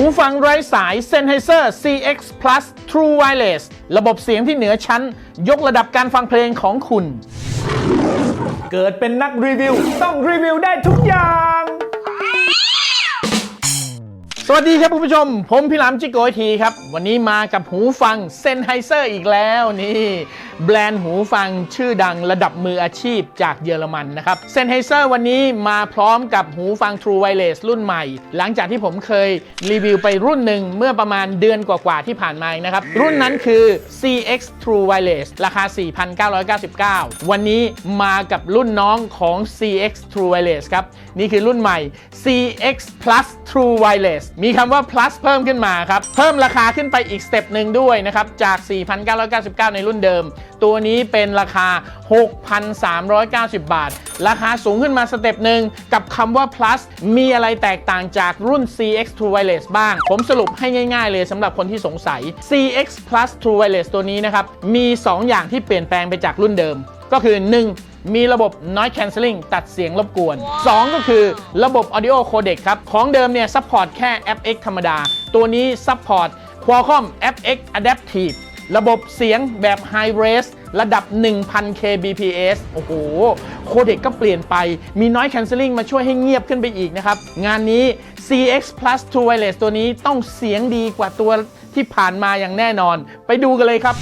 หูฟังไร้สาย Sennheiser CX Plus True Wireless ระบบเสียงที่เหนือชั้น ยกระดับการฟังเพลงของคุณ เกิดเป็นนักรีวิว ต้องรีวิวได้ทุกอย่าง สวัสดีครับคุณผู้ชม ผมพี่หลามจิโกยทีครับ วันนี้มากับหูฟัง Sennheiser อีกแล้วนี่ แบรนด์หูฟังชื่อดังระดับมืออาชีพจากเยอรมันนะครับ Sennheiser วันนี้มาพร้อมกับหูฟัง True Wireless รุ่นใหม่ หลังจากที่ผมเคยรีวิวไปรุ่นหนึ่งเมื่อประมาณเดือนกว่าๆที่ผ่านมานะครับ รุ่นนั้นคือ CX True Wireless ราคา 4,999 วันนี้มากับรุ่นน้องของ CX True Wireless ครับ นี่คือรุ่นใหม่ CX Plus True Wireless มีคำว่า plus เพิ่มขึ้นมาครับ เพิ่มราคาขึ้นไปอีกสเต็ปหนึ่งด้วยนะครับ จาก 4,999 ในรุ่นเดิม ตัวนี้เป็นราคา 6,390 บาท ราคาสูงขึ้นมาสเต็ปหนึ่งกับคำว่า plus มีอะไรแตกต่างจากรุ่น CX True Wireless บ้าง ผมสรุปให้ง่าย ๆ เลยสำหรับคนที่สงสัย CX Plus True Wireless ตัวนี้นะครับ มี 2 อย่างที่เปลี่ยนแปลงไปจากรุ่นเดิม ก็คือ 1มีระบบ noise cancelling ตัดเสียงรบกวน 2 ก็คือระบบ audio codec ครับ ของเดิมเนี่ย support แค่ FX ธรรมดา ตัวนี้ support Qualcomm FX Adaptive ระบบเสียงแบบ High Res ระดับ 1000 kbps โอ้โห โคเด็กก็เปลี่ยนไป มี noise cancelling มาช่วยให้เงียบขึ้นไปอีกนะครับ งานนี้ CX Plus True Wireless ตัวนี้ต้องเสียงดีกว่าตัวที่ผ่านมาอย่างแน่นอน ไปดูกันเลยครับ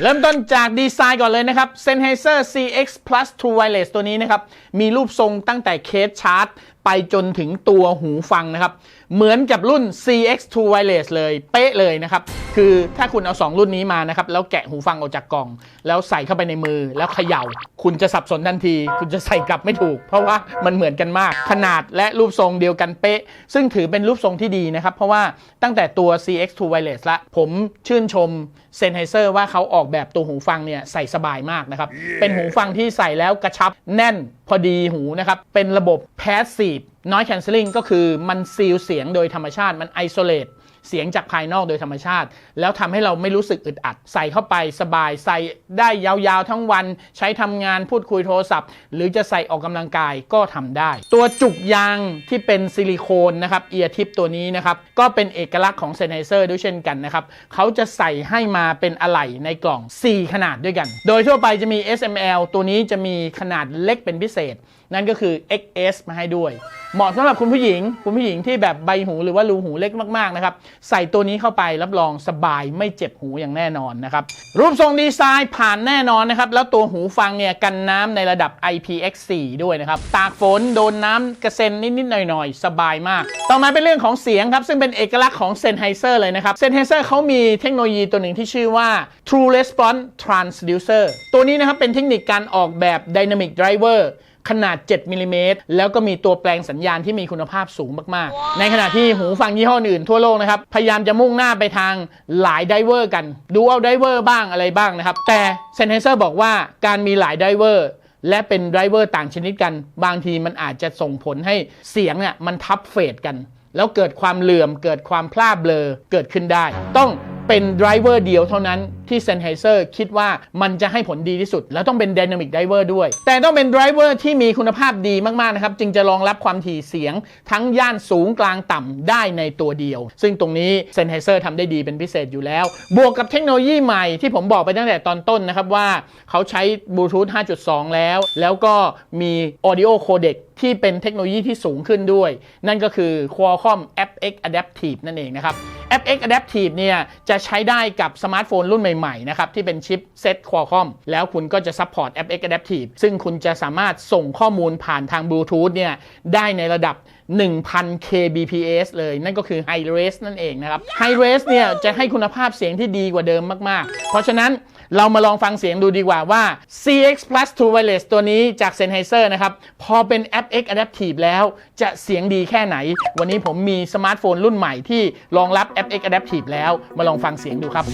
เริ่มต้นจากดีไซน์ก่อนเลยนะครับ Sennheiser CX Plus True Wireless ตัวนี้นะครับ มีรูปทรงตั้งแต่เคสชาร์จ ไปจนถึงตัวหูฟังนะครับ เหมือนกับรุ่น CX True Wireless เลยเป๊ะเลยนะครับ คือถ้าคุณเอา 2 รุ่นนี้มานะครับ แล้วแกะหูฟังออกจากกล่อง แล้วใส่เข้าไปในมือแล้วเขย่า คุณจะสับสนทันที คุณจะใส่กลับไม่ถูก เพราะว่ามันเหมือนกันมาก ขนาดและรูปทรงเดียวกันเป๊ะ ซึ่งถือเป็นรูปทรงที่ดีนะครับ เพราะว่าตั้งแต่ตัว CX True Wireless ละ ผมชื่นชม Sennheiser ว่าเขาออกแบบตัวหูฟังเนี่ยใส่สบายมากนะครับ เป็นหูฟังที่ใส่แล้วกระชับแน่นพอดีหูนะครับ เป็นระบบ Passive Noise Cancelling ก็คือมันซีลเสียงโดยธรรมชาติมัน Isolate เสียงจากภายนอกโดยธรรมชาติ แล้วทำให้เราไม่รู้สึกอึดอัด ใส่เข้าไปสบายใส่ได้ยาวๆทั้งวัน ใช้ทำงานพูดคุยโทรศัพท์ หรือจะใส่ออกกำลังกายก็ทำได้ ตัวจุกยางที่เป็นซิลิโคนนะครับเอียทิปตัวนี้นะครับก็เป็นเอกลักษณ์ของ Sennheiser ด้วยเช่นกันนะครับเขาจะใส่ให้มาเป็นอะไหล่ในกล่อง 4 ขนาดด้วยกัน โดยทั่วไปจะมี SML ตัวนี้จะมีขนาดเล็กเป็นพิเศษ นั่นก็คือ XS มาให้ด้วย เหมาะสำหรับคุณผู้หญิง คุณผู้หญิงที่แบบใบหูหรือว่ารูหูเล็กมากๆนะครับ ใส่ตัวนี้เข้าไปรับรองสบายไม่เจ็บหูอย่างแน่นอนนะครับ รูปทรงดีไซน์ผ่านแน่นอนนะครับ แล้วตัวหูฟังเนี่ยกันน้ำในระดับ IPX4 ด้วยนะครับ ตากฝนโดนน้ำกระเซ็นนิดๆหน่อยๆ สบายมาก ต่อมาเป็นเรื่องของเสียงครับซึ่งเป็นเอกลักษณ์ของ Sennheiser เลยนะครับ Sennheiser เขามีเทคโนโลยีตัวหนึ่งที่ชื่อว่า True Response Transducer ตัวนี้นะครับเป็นเทคนิคการออกแบบ Dynamic Driver ขนาด 7มิลลิเมตรแล้วก็มีตัวแปลงสัญญาณที่มีคุณภาพสูงมาก ๆ ในขณะที่หูฟังยี่ห้ออื่นทั่วโลกนะครับ พยายามจะมุ่งหน้าไปทางหลายไดเวอร์กันดูเอาไดเวอร์บ้างอะไรบ้างนะครับ แต่ Sennheiser บอกว่าการมีหลายไดเวอร์และเป็นไดเวอร์ต่างชนิดกัน บางทีมันอาจจะส่งผลให้เสียงเนี่ยมันทับเฟดกัน แล้วเกิดความเหลื่อมเกิดความพลาดเบลอเกิดขึ้นได้ ต้อง เป็นไดรเวอร์เดียวเท่านั้นที่ Sennheiser คิดว่ามันจะให้ผลดีที่สุด แล้วต้องเป็น Dynamic Driver ด้วย แต่ต้องเป็นไดรเวอร์ที่มีคุณภาพดีมากๆนะครับจึงจะรองรับความถี่เสียงทั้งย่านสูงกลางต่ำได้ในตัวเดียว ซึ่งตรงนี้ Sennheiser ทำได้ดีเป็นพิเศษอยู่แล้ว บวกกับเทคโนโลยีใหม่ที่ผมบอกไปตั้งแต่ตอนต้นนะครับว่าเขาใช้บลูทูธ5.2 แล้ว แล้วก็มี Audio Codec ที่เป็นเทคโนโลยีที่สูงขึ้นด้วย นั่นก็คือ Qualcomm FX Adaptive นั่นเองนะครับ FX Adaptive เนี่ยจะใช้ได้กับสมาร์ทโฟนรุ่นใหม่ๆนะครับที่เป็นชิปเซ็ต Qualcomm แล้วคุณก็จะซัพพอร์ต FX Adaptive ซึ่งคุณจะสามารถส่งข้อมูลผ่านทางบลูทูธเนี่ยได้ในระดับ 1,000 kbps เลยนั่นก็คือ High Res นั่นเองนะครับ High Res เนี่ยจะให้คุณภาพเสียงที่ดีกว่าเดิมมาก ๆ เพราะฉะนั้นเรามาลองฟังเสียงดูดีกว่าว่า CX Plus 2 Wireless ตัวนี้จาก Sennheiser นะครับ พอเป็น FX Adaptive แล้วจะเสียงดีแค่ไหน วันนี้ผมมีสมาร์ทโฟนรุ่นใหม่ที่รองรับ FX Adaptive แล้วมาลองฟังเสียงดูครับ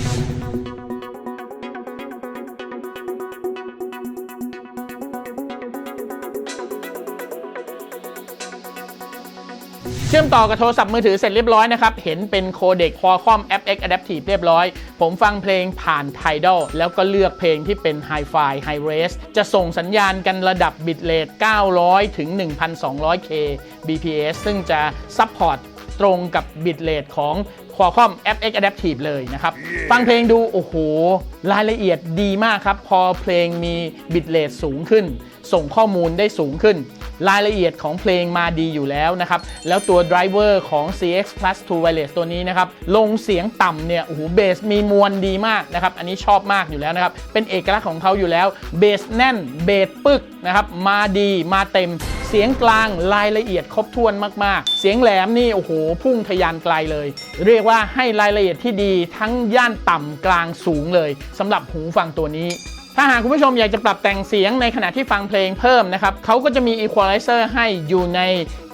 เชื่อมต่อกับโทรศัพท์มือถือเสร็จเรียบร้อยนะครับ เห็นเป็นโคเด็ก Qualcomm FX Adaptive เรียบร้อย ผมฟังเพลงผ่าน Tidal แล้วก็เลือกเพลงที่เป็น Hi-Fi High Res จะส่งสัญญาณกันระดับบิตเรท900 ถึง 1,200K bps ซึ่งจะซัพพอร์ตตรงกับบิตเรทของ Qualcomm FX Adaptive เลยนะครับ ฟังเพลงดู โอ้โห รายละเอียดดีมากครับ พอเพลงมีบิตเรทสูงขึ้น ส่งข้อมูลได้สูงขึ้น รายละเอียดของเพลงมาดีอยู่แล้วนะครับ แล้วตัวไดรเวอร์ของ CX Plus 2 Wireless ตัวนี้นะครับ ลงเสียงต่ำเนี่ย โอ้โห เบสมีมวลดีมากนะครับ อันนี้ชอบมากอยู่แล้วนะครับ เป็นเอกลักษณ์ของเขาอยู่แล้ว เบสแน่น เบสปึกนะครับ มาดีมาเต็มเสียงกลางรายละเอียดครบถ้วนมาก ๆ เสียงแหลมนี่โอ้โหพุ่งทะยานไกลเลย เรียกว่าให้รายละเอียดที่ดีทั้งย่านต่ำกลางสูงเลยสำหรับหูฟังตัวนี้ ถ้าหากคุณผู้ชมอยากจะปรับแต่งเสียงในขณะที่ฟังเพลงเพิ่มนะครับเขาก็จะมี Equalizer ให้อยู่ใน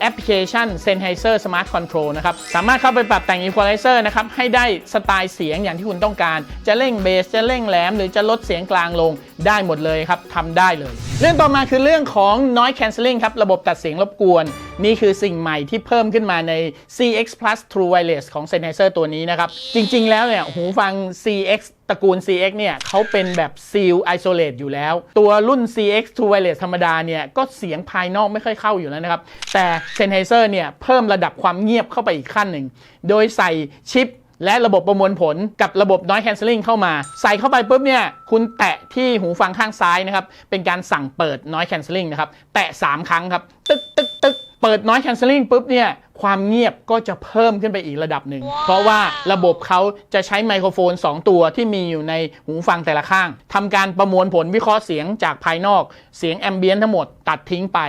แอปพลิเคชัน Sennheiser Smart Control นะครับ สามารถเข้าไปปรับแต่ง Equalizer นะครับ ให้ได้สไตล์เสียงอย่างที่คุณต้องการ จะเร่งเบส จะเร่งแหลม หรือจะลดเสียงกลางลงได้หมดเลยครับทำได้เลย เรื่องต่อมาคือเรื่องของ Noise Cancelling ครับ ระบบตัดเสียงรบกวนนี่คือสิ่งใหม่ที่เพิ่มขึ้นมาใน CX Plus True Wireless ของ Sennheiser ตัวนี้นะครับ จริง ๆ แล้วเนี่ยหูฟัง CX ตระกูล CX เนี่ยเขาเป็นแบบ Seal Isolate อยู่แล้ว ตัวรุ่น CX True Wireless ธรรมดาเนี่ย ก็เสียงภายนอกไม่ค่อยเข้าอยู่แล้วนะครับ แต่ Sennheiser เนี่ยเพิ่มระดับความเงียบเข้าไปอีกขั้นหนึ่ง โดยใส่ชิป และระบบประมวลผลกับระบบ noise cancelling เข้ามา ใส่เข้าไปปุ๊บเนี่ยคุณแตะที่หูฟังข้างซ้ายนะครับ เป็นการสั่งเปิด noise cancelling นะครับ แตะ 3 ครั้งครับ ตึกตึกตึกเปิด noise cancelling ปุ๊บเนี่ยความเงียบก็จะเพิ่มขึ้นไปอีกระดับหนึ่งเพราะว่าระบบเขาจะใช้ไมโครโฟน 2 ตัวที่มีอยู่ในหูฟังแต่ละข้างทำการประมวลผลวิเคราะห์เสียงจากภายนอก เสียงแอมเบียนทั้งหมดตัดทิ้งไป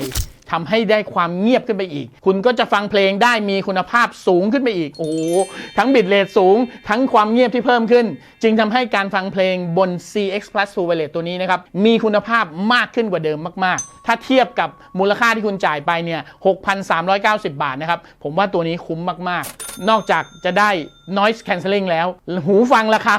ทำให้ได้ความเงียบขึ้นไปอีก คุณก็จะฟังเพลงได้มีคุณภาพสูงขึ้นไปอีก โอ้โห ทั้งบิตเรทสูง ทั้งความเงียบที่เพิ่มขึ้น จึงทำให้การฟังเพลงบน CX Plus True Wireless ตัวนี้นะครับ มีคุณภาพมากขึ้นกว่าเดิมมาก ๆ ถ้าเทียบกับมูลค่าที่คุณจ่ายไปเนี่ย 6,390 บาทนะครับ ผมว่าตัวนี้คุ้มมาก ๆ นอกจากจะได้ noise cancelling แล้ว หูฟังราคา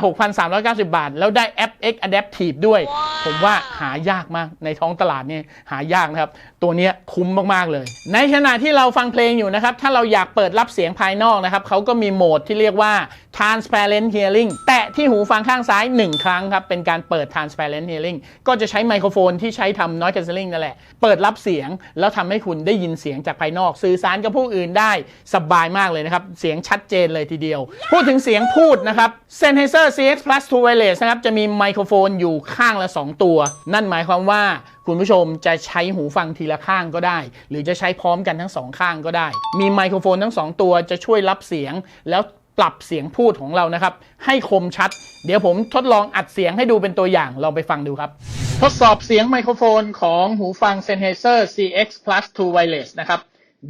6,390 บาท แล้วได้ FX Adaptive ด้วยผมว่าหายากมากในท้องตลาดเนี่ยหายากนะครับ ตัวนี้คุ้มมาก ๆ เลย ในขณะที่เราฟังเพลงอยู่นะครับ ถ้าเราอยากเปิดรับเสียงภายนอกนะครับเขาก็มีโหมดที่เรียกว่า transparent hearing แตะที่หูฟังข้างซ้าย 1 ครั้งครับ เป็นการเปิด transparent hearing ก็จะใช้ไมโครโฟนที่ใช้ทำ noise cancelling นั่นแหละเปิดรับเสียงแล้วทำให้คุณได้ยินเสียงจากภายนอก สื่อสารกับผู้อื่นได้สบายมากเลยนะครับ เสียงชัดเจนเลยทีเดียว พูดถึงเสียงพูดนะครับ Sennheiser CX Plus 2 Wireless นะครับ จะมีไมโครโฟนอยู่ข้างละ 2 ตัว นั่นหมายความว่าคุณผู้ชมจะใช้หูฟังทีละข้างก็ได้ หรือจะใช้พร้อมกันทั้งสองข้างก็ได้ มีไมโครโฟนทั้งสองตัวจะช่วยรับเสียงแล้วปรับเสียงพูดของเรานะครับ ให้คมชัด เดี๋ยวผมทดลองอัดเสียงให้ดูเป็นตัวอย่างลองไปฟังดูครับ ทดสอบเสียงไมโครโฟนของหูฟัง Sennheiser CX Plus 2 Wireless นะครับ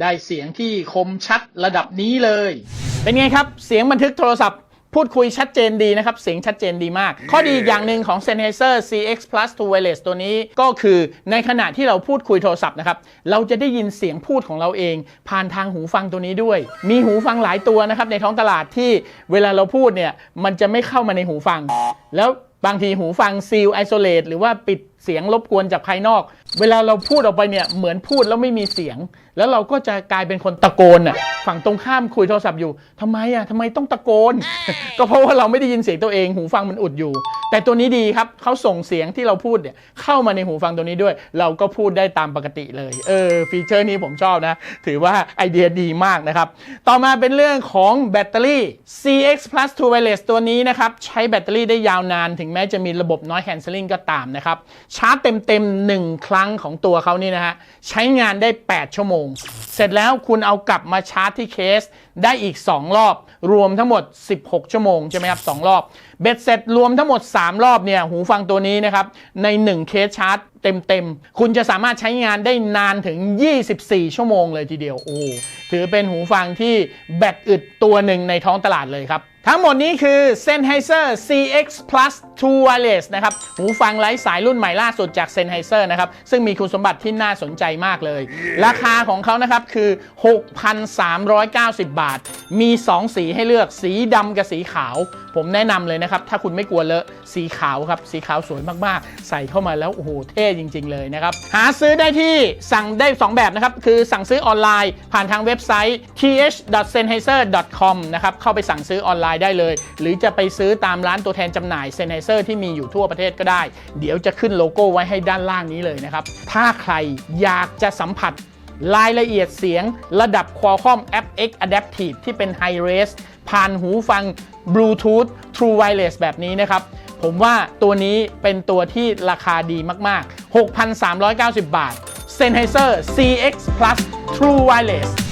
ได้เสียงที่คมชัดระดับนี้เลย เป็นไงครับ เสียงบันทึกโทรศัพท์พูดคุยชัดเจนดีนะครับ เสียงชัดเจนดีมาก ข้อดีอีกอย่างหนึ่งของ Sennheiser CX Plus 2 Wireless ตัวนี้ก็คือในขณะที่เราพูดคุยโทรศัพท์นะครับ เราจะได้ยินเสียงพูดของเราเอง ผ่านทางหูฟังตัวนี้ด้วย มีหูฟังหลายตัวนะครับในท้องตลาดที่เวลาเราพูดเนี่ยมันจะไม่เข้ามาในหูฟัง แล้ว บางทีหูฟังซีลไอโซเลตหรือว่าปิดเสียงรบกวนจากภายนอก เวลาเราพูดออกไปเนี่ยเหมือนพูดแล้วไม่มีเสียง แล้วเราก็จะกลายเป็นคนตะโกนอะฝั่งตรงข้ามคุยโทรศัพท์อยู่ทำไมอะทำไมต้องตะโกน ก็เพราะว่าเราไม่ได้ยินเสียงตัวเองหูฟังมันอุดอยู่ แต่ตัวนี้ดีครับเขาส่งเสียงที่เราพูดเนี่ยเข้ามาในหูฟังตัวนี้ด้วย เราก็พูดได้ตามปกติเลยเออฟีเจอร์นี้ผมชอบนะ ถือว่าไอเดียดีมากนะครับ ต่อมาเป็นเรื่องของแบตเตอรี่ CX Plus 2 Wireless ตัวนี้นะครับใช้แบตเตอรี่ได้ยาวนาน ถึงแม้จะมีระบบ Noise Cancelling ก็ตามนะครับชาร์จเต็มๆ1ครั้งของตัวเขานี่นะฮะใช้งานได้ 8 ชั่วโมงเสร็จแล้วคุณเอากลับมาชาร์จที่เคสได้อีก 2 รอบ รวมทั้งหมด 16 ชั่วโมงใช่ไหมครับ 2 รอบ เบ็ดเสร็จรวมทั้งหมด 3 รอบเนี่ย หูฟังตัวนี้นะครับ ใน 1 เคสชาร์จเต็มๆ คุณจะสามารถใช้งานได้นานถึง 24 ชั่วโมงเลยทีเดียว โอ้ ถือเป็นหูฟังที่แบตอึดตัวหนึ่งในท้องตลาดเลยครับ ทั้งหมดนี้คือ Sennheiser CX Plus True Wireless นะครับ หูฟังไร้สายรุ่นใหม่ล่าสุดจาก Sennheiser นะครับ ซึ่งมีคุณสมบัติที่น่าสนใจมากเลย ราคาของเขานะครับคือ 6,390 บาท มี 2 สีให้เลือก สีดำกับสีขาว ผมแนะนำเลยนะครับ ถ้าคุณไม่กลัวเลอะ สีขาวครับ สีขาวสวยมากๆ ใส่เข้ามาแล้ว โอ้โห เท่จริง ๆ เลยนะครับ หาซื้อได้ที่สั่งได้ 2 แบบนะครับ คือสั่งซื้อออนไลน์ ผ่านทางเว็บไซต์ th.sennheiser.com นะครับ เข้าไปสั่งซื้อออนไลน์ได้เลย หรือจะไปซื้อตามร้านตัวแทนจำหน่าย Sennheiser ที่มีอยู่ทั่วประเทศก็ได้ เดี๋ยวจะขึ้นโลโก้ไว้ให้ด้านล่างนี้เลยนะครับ ถ้าใครอยากจะสัมผัสรายละเอียดเสียงระดับ Qualcomm apX Adaptive ที่เป็น High Res ผ่านหูฟัง Bluetooth True Wireless แบบนี้นะครับ ผมว่าตัวนี้เป็นตัวที่ราคาดีมาก ๆ 6,390 บาท Sennheiser CX Plus True Wireless